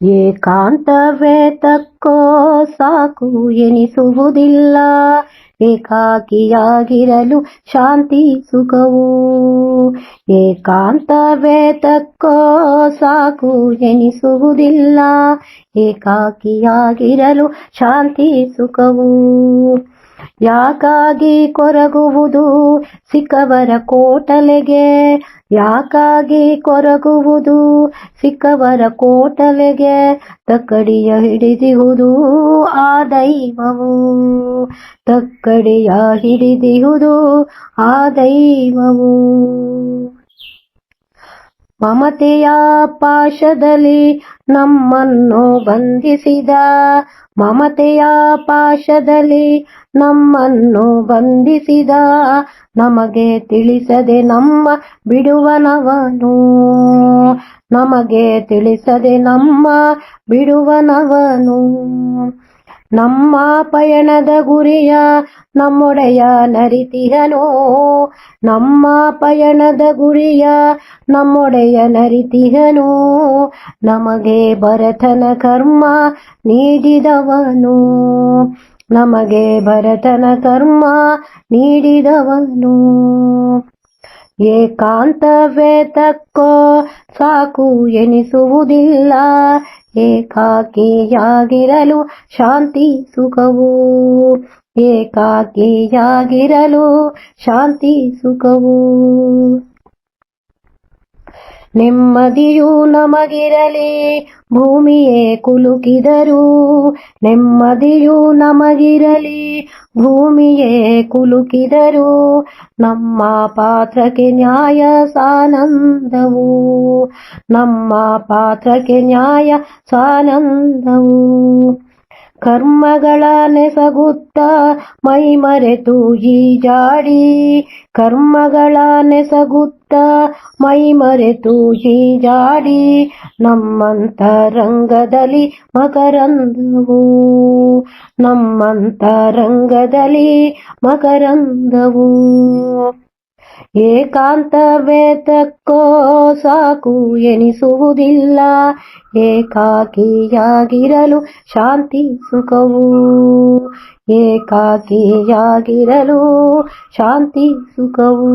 ಏಕಾಂತವೇ ತಕ್ಕೋ ಸಾಕು ಎನಿಸುವುದಿಲ್ಲ ಏಕಾಕಿಯಾಗಿರಲು ಶಾಂತಿ ಸುಖವು ಏಕಾಂತವೇ ತಕ್ಕೋ ಸಾಕು ಎನಿಸುವುದಿಲ್ಲ ಏಕಾಕಿಯಾಗಿರಲು ಶಾಂತಿ ಸುಖವು ಯಾಕಾಗಿ ಕೊರಗುವುದು ಸಿಕ್ಕವರ ಕೋಟಲೆಗೆ? ಯಾಕಾಗಿ ಕೊರಗುವುದು ಸಿಕ್ಕವರ ಕೋಟಲೆಗೆ? ತಕ್ಕಡಿಯ ಹಿಡಿದಿಹುದು ಆ ದೈವವು. ತಕ್ಕಡಿಯ ಹಿಡಿದಿಹುದು ಆ ದೈವವು. ಮಮತೆಯ ಪಾಶದಲ್ಲಿ ನಮ್ಮನ್ನು ಬಂಧಿಸಿದ. ಮಮತೆಯ ಪಾಶದಲ್ಲಿ ನಮ್ಮನ್ನು ಬಂಧಿಸಿದ. ನಮಗೆ ತಿಳಿಸದೆ ನಮ್ಮ ಬಿಡುವನವನು. ನಮಗೆ ತಿಳಿಸದೆ ನಮ್ಮ ಬಿಡುವನವನು. ನಮ್ಮ ಪಯಣದ ಗುರಿಯ ನಮ್ಮೊಡೆಯ ನರಿತಿಹನು ನಮ್ಮ ಪಯಣದ ಗುರಿಯ ನಮ್ಮೊಡೆಯ ನರಿತಿಹನು ನಮಗೆ ಭರತನ ಕರ್ಮ ನೀಡಿದವನು. ನಮಗೆ ಭರತನ ಕರ್ಮ ನೀಡಿದವನು. ಏಕಾಂತವೇ ತಕ್ಕೋ ಸಾಕು ಎನಿಸುವುದಿಲ್ಲ. ಏಕಾಕಿಯಾಗಿರಲು ಶಾಂತಿ ಸುಖವು. ಏಕಾಕಿಯಾಗಿರಲು ಶಾಂತಿ ಸುಖವು. ನೆಮ್ಮದಿಯು ನಮಗಿರಲಿ, ಭೂಮಿಯೇ ಕುಲುಕಿದರು ನೆಮ್ಮದಿಯೂ ನಮಗಿರಲಿ, ಭೂಮಿಯೇ ಕುಲುಕಿದರು ನಮ್ಮ ಪಾತ್ರಕ್ಕೆ ನ್ಯಾಯ ಸಾನಂದವು ನಮ್ಮ ಪಾತ್ರಕ್ಕೆ ನ್ಯಾಯ ಸಾನಂದವು ಕರ್ಮಗಳ ನೆಸಗುತ್ತ ಮೈ ಮರೆತು ಜಾಡಿ ಕರ್ಮಗಳ ನೆಸಗುತ್ತ ಮೈ ಮರೆತು ಈಜಾಡಿ. ನಮ್ಮಂತರಂಗದಲ್ಲಿ ಮಕರಂದವು. ನಮ್ಮಂತರಂಗದಲ್ಲಿ ಮಕರಂದವು. ಏಕಾಂತವೇ ತಕ್ಕೋ ಸಾಕು ಎನಿಸುವುದಿಲ್ಲ ಏಕಾಕಿಯಾಗಿರಲು ಶಾಂತಿ ಸುಖವು ಏಕಾಕಿಯಾಗಿರಲು ಶಾಂತಿ ಸುಖವು